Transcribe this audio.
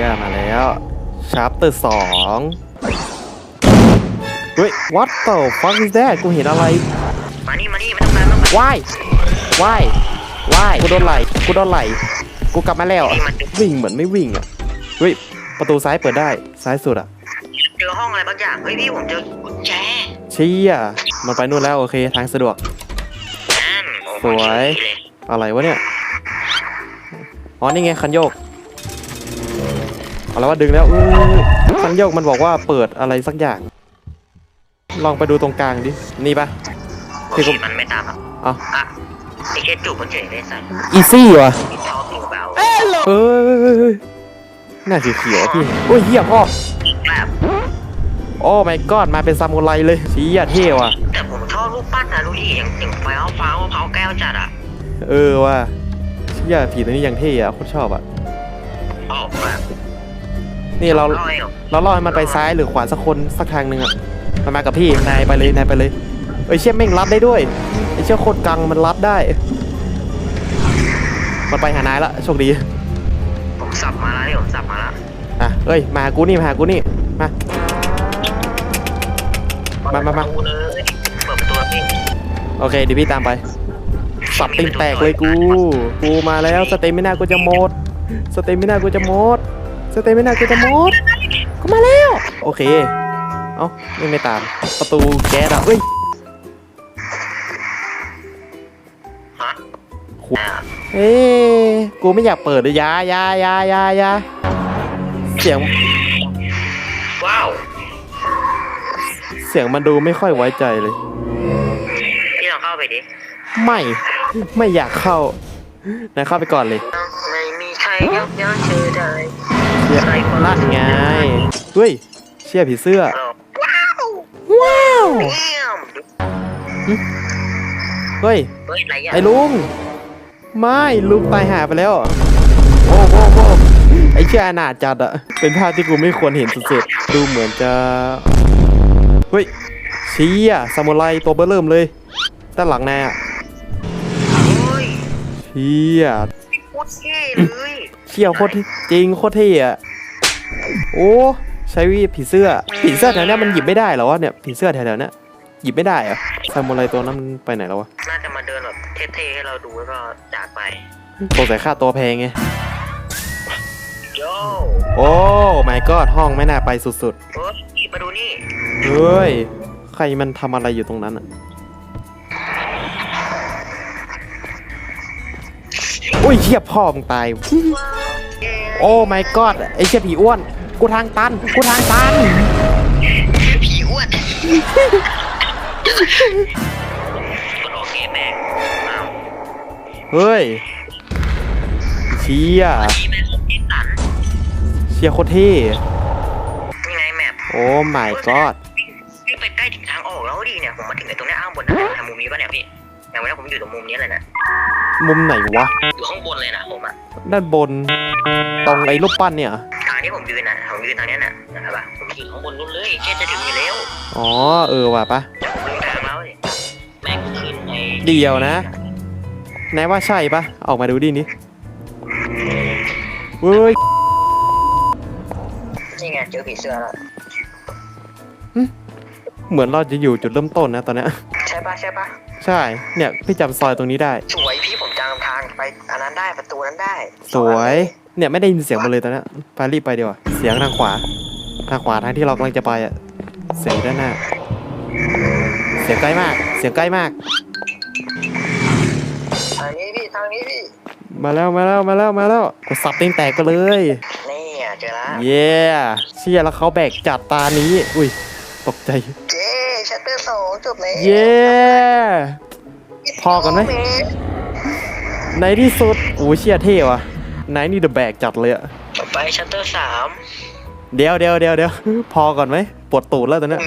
ยมาแล้วชาร์ปเตอร์สองเฮ้ย what the fuck is that กูเห็นอะไร มานี่มานี่ไม่ต้องมาไม่ต้องมาว่ายว่ายว่ายกูโดนไหลกูโดนไหลกูกลับมาแล้ว นี่มัน วิ่งเหมือนไม่วิ่งอะ เฮ้ย ประตูซ้ายเปิดได้ ซ้ายสุดอะ เจอห้องอะไรบางอย่าง เฮ้ยพี่ผมเจอกุญแจเชี่ยมันไปนู่นแล้วโอเค ทางสะดวก นั่นโอ้โหสวยดีเลยอะไรวะเนี่ย อ๋อ นี่ไงคันโยก เอาแล้วว่าดึงแล้วอื้อคันโยกมันบอกว่าเปิดอะไรสักอย่าง ลองไปดูตรงกลางดิ นี่ปะพี่ก็โอเคมันไม่ตามอะเอาอะไอ้แค่จูบมันเฉยเลยสันอีซี่วะมีเท้าติ่งเบาเอ้ยหน้าเขียวๆอะพี่โอ้ยเหี้ยพ่อแบบโอ้ my god มาเป็นซามูไรเลยชี้ยเท่ว่ะ แต่ผมชอบรูปปั้นนะดูดิอย่างติ่งฟ้าฟ้าเผาแก้วจัดอะ เออว่ะชี้ยผีตัวนี้ยังเท่อะโคตรชอบอะออ กแบบนี่เราร้อยอะเราล่อให้มันไปซ้ายหรือขวาสักคนสักทางหนึ่งอะมันมากับพี่นายไปเลยนายไปเลยเอ้ยเชี่ยแม่งรับได้ด้วยไอ้เชี่ยโคตรกังมันรับได้ มันไปหานายละโชคดีผมสับมาแล้วนี่ผมสับมาแล้วอะเอ้ยมาหากูนี่มาหากูนี่มา มามามา เปิดประตูเลยเปิดประตูแล้วพี่โอเคเดี๋ยวพี่ตามไป สับติงแตกเลยกู กูมาแล้วสเตมินากูจะหมด สเตมินากูจะหมด สเตมินากูจะหมดกูมาแล้ว โอเค เอ้าไม่ไม่ตาม ประตูแก๊สอะเอ้ยฮะขุดเอ้ยกูไม่อยากเปิดเลยอยาอยาอยาอยาอยาเสียง ว้าว เสียงมันดูไม่ค่อยไว้ใจเลย พี่ลองเข้าไปดิไม่ ไม่อยากเข้านายเข้าไปก่อนเลย ไม่มีใครยับยั้งเธอได้ เชี่ยลั่นไงเฮ้ยเชี่ยผีเสื้อ ว้าวว้าวเยี่ยมเฮ้ยเฮ้ยอะไรอะไอ้ลุง ไม่ลุงตายหาไปแล้วโอ้โหโอ้โหไอ้เชี่ยอนาถจัดอะเป็นภาพที่กูไม่ควรเห็นสุดๆดูเหมือนจะเฮ้ยเชี้อะซามูไรตัวเบอร์เริ่มเลย ด้านหลังนายอะเฮ้ยเชี่ยโค ตรเท่เลยเชี่ยโคตรเท่จริงโคตรเท่อะโอ้ใช้วีผีเสื้อผีเสื้อแถวเนี้ยมันหยิบไม่ได้เหรอวะเนี่ยผีเสื้อแถวๆเนี้ยหยิบไม่ได้เหรอะซามูไรตัวนั้นมันไปไหนแล้ววะน่าจะมาเดินแบบเท่ๆให้เราดูแล้วก็จากไปสงสัยค่าตัวแพงไงโยโอ้ my god ห้องไม่น่าไปสุดๆเฮ้ยมาดูนี่เฮ้ยใครมันทำอะไรอยู่ตรงนั้นอะ อุ้ยเชี่ยพ่อมึงตาย โอ้ my god ไอเชี่ยผีอ้วน กูทางตัน กูทางตัน ผีอ้วนก็โอเคแม่งอ้าวเฮ้ยเชี่ยนี่แม่งของพี่สันเชี่ยโคตรเท่นี่ไงแมพโอ้ my god พี่ไปใกล้ถึงทางออกแล้วดิเนี่ย ผมมาถึงไอ้ตรงเนี้ยอ้างบนนะทางมุมนี้ป่ะเนี่ยพี่ อย่างวันนี้ผมอยู่ตรงมุมนี้เลยนะมุมไหนวะ อยู่ข้างบนเลยนะผมอะด้านบน ตรงไอ้รูปปั้นเนี่ยเหรอทางที่ผมยืนนะผมยืนทางเนี้ยน่ะนะครับปะผมอยู่ข้างบนนู้นเลยแค่จะถึงอยู่แล้วอ๋อ เออว่ะปะ แต่ผมลืมทางแล้วดิแม่งขึ้นไอ้เดียวนะ นายว่าใช่ปะออกมาดูดินี่เว้ย นี่ไงเจอผีเสื้อแล้วเหมือนเราจะอยู่จุดเริ่มต้นนะตอนเนี้ยใช่ปะใช่ปะ ใช่ เนี่ยพี่จำซอยตรงนี้ได้ สวยพี่ผมจำทางไปอันนั้นได้ประตูนั้นได้สวย เนี่ยไม่ได้ยินเสียงมาเลยตอนเนี้ยไปรีบไปดีกว่าเสียงทางขวา ทางขวาทางที่เรากำลังจะไปอะ เสียงด้านหน้า เสียงใกล้มาก เสียงใกล้มาก ทางนี้พี่ทางนี้พี่มาแล้วมาแล้วมาแล้วมาแล้วกดสับเต็งแตกกันเลย นี่อะเจอแล้วเย้เชี่ยแล้วเขาแบกจัดตานี้ อุ้ย ตกใจ เจ๊ชัตเตอร์สองจบแล้วเย้พ อก่อนไหมในที่สุดโอ้ยเชี่ยเท่ว่ะนายนี่เดอะแบกจัดเลยอะต่อไปชัตเตอร์สามเดี๋ยวเดี๋ยวเดี๋ยวเดี๋ยวพอก่อนไหมปวดตูดแล้วตอนเนี้ย